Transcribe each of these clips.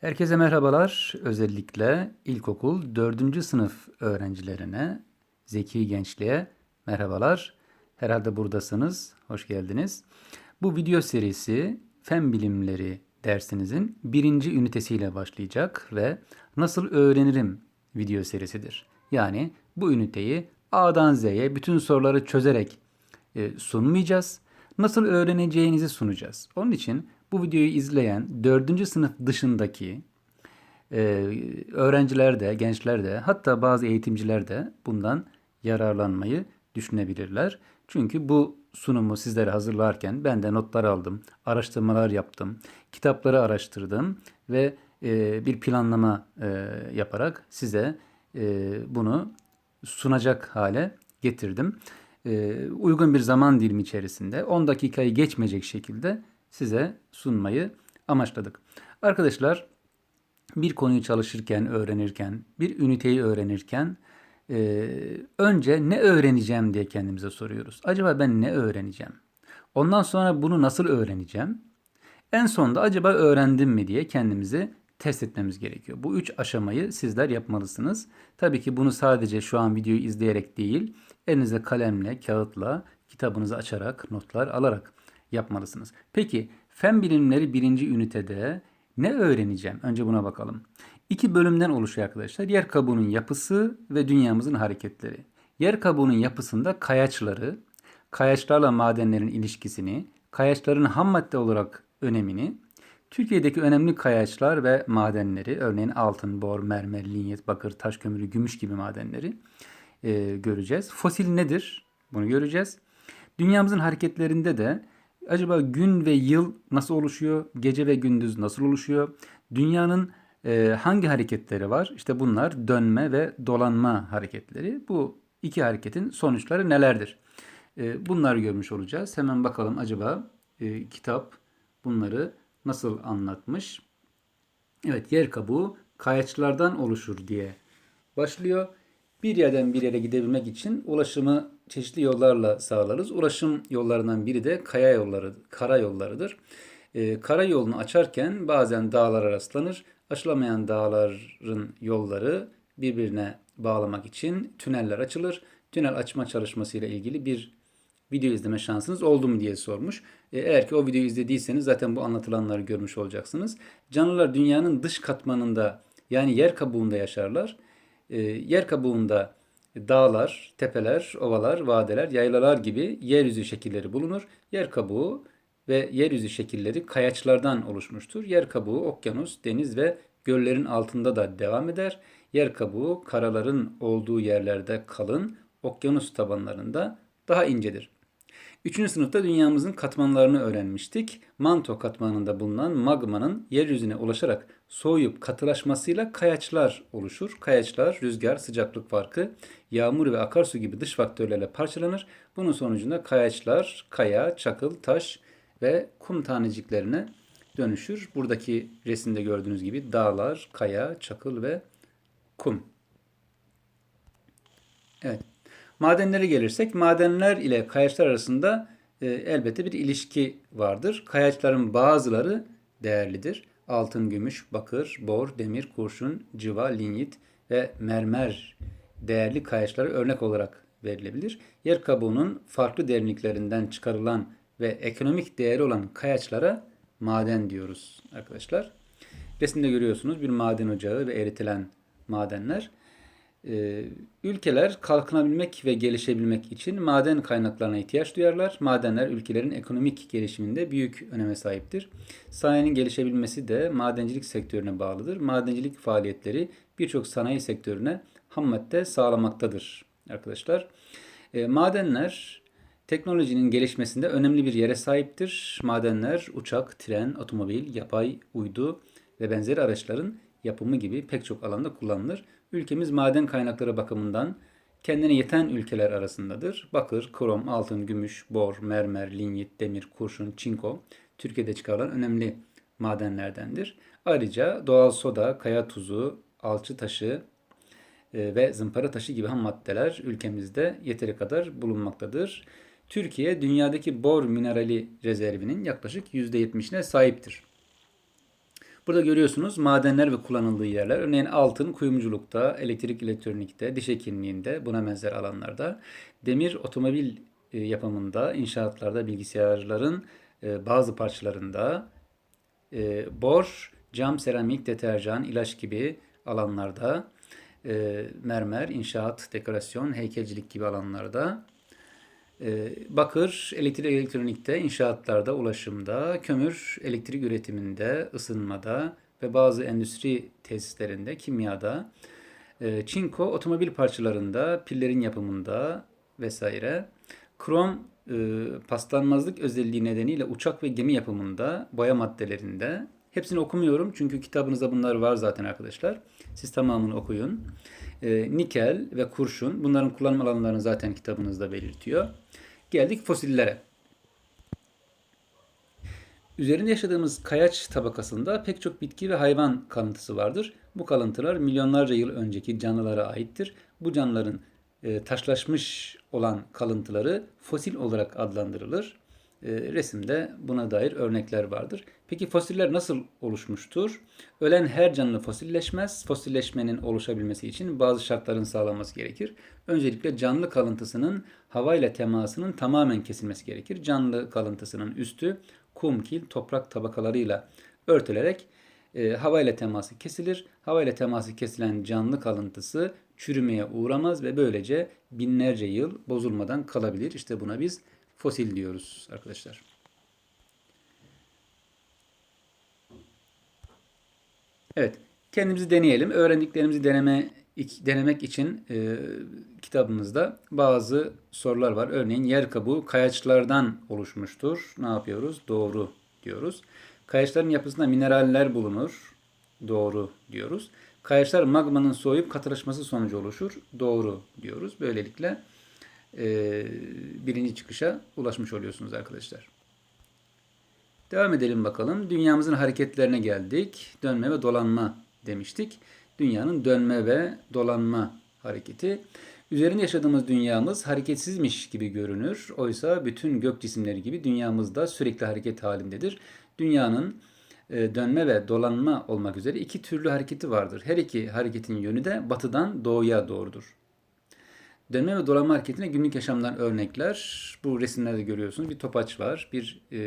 Herkese merhabalar. Özellikle ilkokul 4. sınıf öğrencilerine, zeki gençliğe merhabalar. Herhalde buradasınız. Hoş geldiniz. Bu video serisi Fen Bilimleri dersinizin birinci ünitesiyle başlayacak ve Nasıl Öğrenirim video serisidir. Yani bu üniteyi A'dan Z'ye bütün soruları çözerek e, sunmayacağız. Nasıl öğreneceğinizi sunacağız. Onun için bu videoyu izleyen 4. sınıf dışındaki e, öğrenciler de, gençler de hatta bazı eğitimciler de bundan yararlanmayı düşünebilirler. Çünkü bu sunumu sizlere hazırlarken ben de notlar aldım, araştırmalar yaptım, kitapları araştırdım ve e, bir planlama e, yaparak size e, bunu sunacak hale getirdim. E, uygun bir zaman dilimi içerisinde 10 dakikayı geçmeyecek şekilde size sunmayı amaçladık. Arkadaşlar bir konuyu çalışırken, öğrenirken, bir üniteyi öğrenirken e, önce ne öğreneceğim diye kendimize soruyoruz. Acaba ben ne öğreneceğim? Ondan sonra bunu nasıl öğreneceğim? En sonunda acaba öğrendim mi diye kendimizi test etmemiz gerekiyor. Bu üç aşamayı sizler yapmalısınız. Tabii ki bunu sadece şu an videoyu izleyerek değil, elinize kalemle, kağıtla, kitabınızı açarak, notlar alarak yapmalısınız. Peki fen bilimleri birinci ünitede ne öğreneceğim? Önce buna bakalım. İki bölümden oluşuyor arkadaşlar. Yer kabuğunun yapısı ve dünyamızın hareketleri. Yer kabuğunun yapısında kayaçları, kayaçlarla madenlerin ilişkisini, kayaçların ham madde olarak önemini, Türkiye'deki önemli kayaçlar ve madenleri, örneğin altın, bor, mermer, linyet, bakır, taş kömürü, gümüş gibi madenleri e, göreceğiz. Fosil nedir? Bunu göreceğiz. Dünyamızın hareketlerinde de acaba gün ve yıl nasıl oluşuyor? Gece ve gündüz nasıl oluşuyor? Dünyanın e, hangi hareketleri var? İşte bunlar dönme ve dolanma hareketleri. Bu iki hareketin sonuçları nelerdir? E, bunları görmüş olacağız. Hemen bakalım acaba e, kitap bunları nasıl anlatmış? Evet yer kabuğu kayaçlardan oluşur diye başlıyor. Bir yerden bir yere gidebilmek için ulaşımı çeşitli yollarla sağlarız. Ulaşım yollarından biri de kaya yolları, kara yollarıdır. Ee, kara yolunu açarken bazen dağlara rastlanır. Aşılamayan dağların yolları birbirine bağlamak için tüneller açılır. Tünel açma çalışması ile ilgili bir video izleme şansınız oldu mu diye sormuş. Ee, eğer ki o videoyu izlediyseniz zaten bu anlatılanları görmüş olacaksınız. Canlılar dünyanın dış katmanında yani yer kabuğunda yaşarlar. Ee, yer kabuğunda dağlar, tepeler, ovalar, vadeler, yaylalar gibi yeryüzü şekilleri bulunur. Yer kabuğu ve yeryüzü şekilleri kayaçlardan oluşmuştur. Yer kabuğu okyanus, deniz ve göllerin altında da devam eder. Yer kabuğu karaların olduğu yerlerde kalın, okyanus tabanlarında daha incedir. Üçüncü sınıfta dünyamızın katmanlarını öğrenmiştik. Manto katmanında bulunan magmanın yeryüzüne ulaşarak soğuyup katılaşmasıyla kayaçlar oluşur. Kayaçlar rüzgar, sıcaklık farkı, yağmur ve akarsu gibi dış faktörlerle parçalanır. Bunun sonucunda kayaçlar kaya, çakıl, taş ve kum taneciklerine dönüşür. Buradaki resimde gördüğünüz gibi dağlar, kaya, çakıl ve kum. Evet. Madenlere gelirsek madenler ile kayaçlar arasında e, elbette bir ilişki vardır. Kayaçların bazıları değerlidir. Altın, gümüş, bakır, bor, demir, kurşun, civa, linyit ve mermer değerli kayaçlara örnek olarak verilebilir. Yer kabuğunun farklı derinliklerinden çıkarılan ve ekonomik değeri olan kayaçlara maden diyoruz arkadaşlar. Resimde görüyorsunuz bir maden ocağı ve eritilen madenler. Ee, ülkeler kalkınabilmek ve gelişebilmek için maden kaynaklarına ihtiyaç duyarlar. Madenler ülkelerin ekonomik gelişiminde büyük öneme sahiptir. Sanayi'nin gelişebilmesi de madencilik sektörüne bağlıdır. Madencilik faaliyetleri birçok sanayi sektörüne ham madde sağlamaktadır arkadaşlar. E, madenler teknolojinin gelişmesinde önemli bir yere sahiptir. Madenler uçak, tren, otomobil, yapay, uydu ve benzeri araçların yapımı gibi pek çok alanda kullanılır. Ülkemiz maden kaynakları bakımından kendine yeten ülkeler arasındadır. Bakır, krom, altın, gümüş, bor, mermer, linyit, demir, kurşun, çinko Türkiye'de çıkarılan önemli madenlerdendir. Ayrıca doğal soda, kaya tuzu, alçı taşı e, ve zımpara taşı gibi ham maddeler ülkemizde yeteri kadar bulunmaktadır. Türkiye dünyadaki bor minerali rezervinin yaklaşık %70'ine sahiptir. Burada görüyorsunuz madenler ve kullanıldığı yerler. Örneğin altın kuyumculukta, elektrik elektronikte, diş hekimliğinde buna benzer alanlarda. Demir otomobil e, yapımında, inşaatlarda, bilgisayarların e, bazı parçalarında. E, bor, cam, seramik, deterjan, ilaç gibi alanlarda. Mermer, inşaat, dekorasyon, heykelcilik gibi alanlarda. E, bakır, elektrik elektronikte, inşaatlarda, ulaşımda, kömür, elektrik üretiminde, ısınmada ve bazı endüstri tesislerinde, kimyada, e, çinko, otomobil parçalarında, pillerin yapımında vesaire. Krom, e, paslanmazlık özelliği nedeniyle uçak ve gemi yapımında, boya maddelerinde. Hepsini okumuyorum çünkü kitabınızda bunlar var zaten arkadaşlar. Siz tamamını okuyun. E, nikel ve kurşun, bunların kullanım alanlarını zaten kitabınızda belirtiyor. Geldik fosillere. Üzerinde yaşadığımız kayaç tabakasında pek çok bitki ve hayvan kalıntısı vardır. Bu kalıntılar milyonlarca yıl önceki canlılara aittir. Bu canlıların e, taşlaşmış olan kalıntıları fosil olarak adlandırılır. E, resimde buna dair örnekler vardır. Peki fosiller nasıl oluşmuştur? Ölen her canlı fosilleşmez. Fosilleşmenin oluşabilmesi için bazı şartların sağlanması gerekir. Öncelikle canlı kalıntısının havayla temasının tamamen kesilmesi gerekir. Canlı kalıntısının üstü kum, kil, toprak tabakalarıyla örtülerek e, havayla teması kesilir. Havayla teması kesilen canlı kalıntısı çürümeye uğramaz ve böylece binlerce yıl bozulmadan kalabilir. İşte buna biz fosil diyoruz arkadaşlar. Evet, kendimizi deneyelim. Öğrendiklerimizi deneme denemek için e, kitabımızda bazı sorular var. Örneğin yer kabuğu kayaçlardan oluşmuştur. Ne yapıyoruz? Doğru diyoruz. Kayaçların yapısında mineraller bulunur. Doğru diyoruz. Kayaçlar magmanın soğuyup katılaşması sonucu oluşur. Doğru diyoruz. Böylelikle e, birinci çıkışa ulaşmış oluyorsunuz arkadaşlar. Devam edelim bakalım. Dünyamızın hareketlerine geldik. Dönme ve dolanma demiştik. Dünyanın dönme ve dolanma hareketi. Üzerinde yaşadığımız dünyamız hareketsizmiş gibi görünür. Oysa bütün gök cisimleri gibi dünyamız da sürekli hareket halindedir. Dünyanın e, dönme ve dolanma olmak üzere iki türlü hareketi vardır. Her iki hareketin yönü de batıdan doğuya doğrudur. Dönme ve dolanma hareketine günlük yaşamdan örnekler. Bu resimlerde görüyorsunuz. Bir topaç var. Bir e,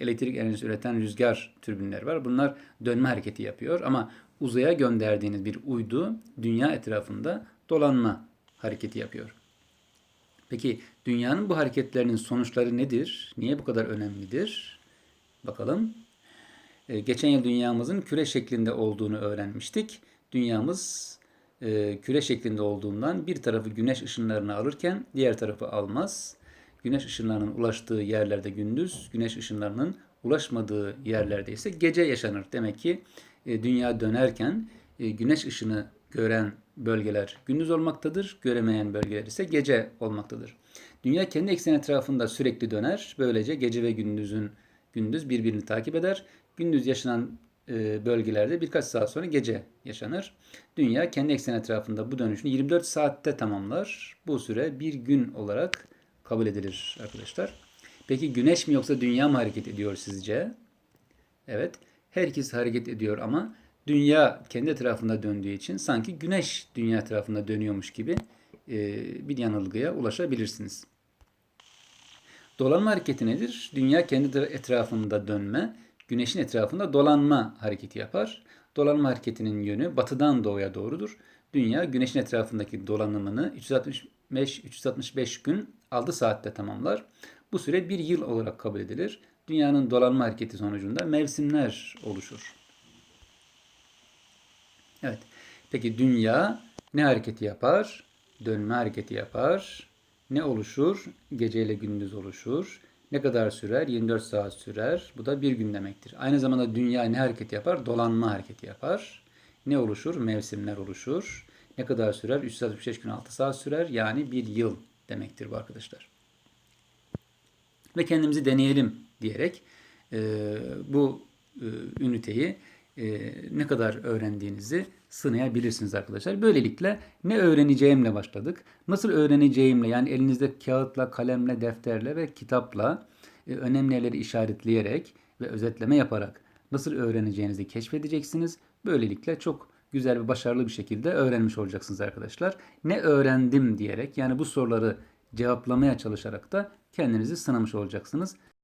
elektrik enerjisi üreten rüzgar türbinleri var. Bunlar dönme hareketi yapıyor. Ama uzaya gönderdiğiniz bir uydu dünya etrafında dolanma hareketi yapıyor. Peki dünyanın bu hareketlerinin sonuçları nedir? Niye bu kadar önemlidir? Bakalım. Ee, geçen yıl dünyamızın küre şeklinde olduğunu öğrenmiştik. Dünyamız e, küre şeklinde olduğundan bir tarafı güneş ışınlarını alırken diğer tarafı almaz. Güneş ışınlarının ulaştığı yerlerde gündüz, güneş ışınlarının ulaşmadığı yerlerde ise gece yaşanır. Demek ki e, dünya dönerken e, güneş ışını gören bölgeler gündüz olmaktadır, göremeyen bölgeler ise gece olmaktadır. Dünya kendi ekseni etrafında sürekli döner. Böylece gece ve gündüzün gündüz birbirini takip eder. Gündüz yaşanan bölgelerde birkaç saat sonra gece yaşanır. Dünya kendi ekseni etrafında bu dönüşünü 24 saatte tamamlar. Bu süre bir gün olarak kabul edilir arkadaşlar. Peki güneş mi yoksa dünya mı hareket ediyor sizce? Evet. Herkes hareket ediyor ama dünya kendi etrafında döndüğü için sanki güneş dünya etrafında dönüyormuş gibi e, bir yanılgıya ulaşabilirsiniz. Dolanma hareketi nedir? Dünya kendi etrafında dönme, güneşin etrafında dolanma hareketi yapar. Dolanma hareketinin yönü batıdan doğuya doğrudur. Dünya güneşin etrafındaki dolanımını 365-365 gün 6 saatte tamamlar. Bu süre bir yıl olarak kabul edilir. Dünyanın dolanma hareketi sonucunda mevsimler oluşur. Evet. Peki dünya ne hareketi yapar? Dönme hareketi yapar. Ne oluşur? Gece ile gündüz oluşur. Ne kadar sürer? 24 saat sürer. Bu da bir gün demektir. Aynı zamanda dünya ne hareket yapar? Dolanma hareketi yapar. Ne oluşur? Mevsimler oluşur. Ne kadar sürer? 365 gün 6 saat sürer. Yani bir yıl demektir bu arkadaşlar. Ve kendimizi deneyelim diyerek e, bu e, üniteyi e, ne kadar öğrendiğinizi sınayabilirsiniz arkadaşlar. Böylelikle ne öğreneceğimle başladık. Nasıl öğreneceğimle yani elinizde kağıtla, kalemle, defterle ve kitapla e, önemli yerleri işaretleyerek ve özetleme yaparak nasıl öğreneceğinizi keşfedeceksiniz. Böylelikle çok güzel ve başarılı bir şekilde öğrenmiş olacaksınız arkadaşlar. Ne öğrendim diyerek yani bu soruları cevaplamaya çalışarak da kendinizi sınamış olacaksınız.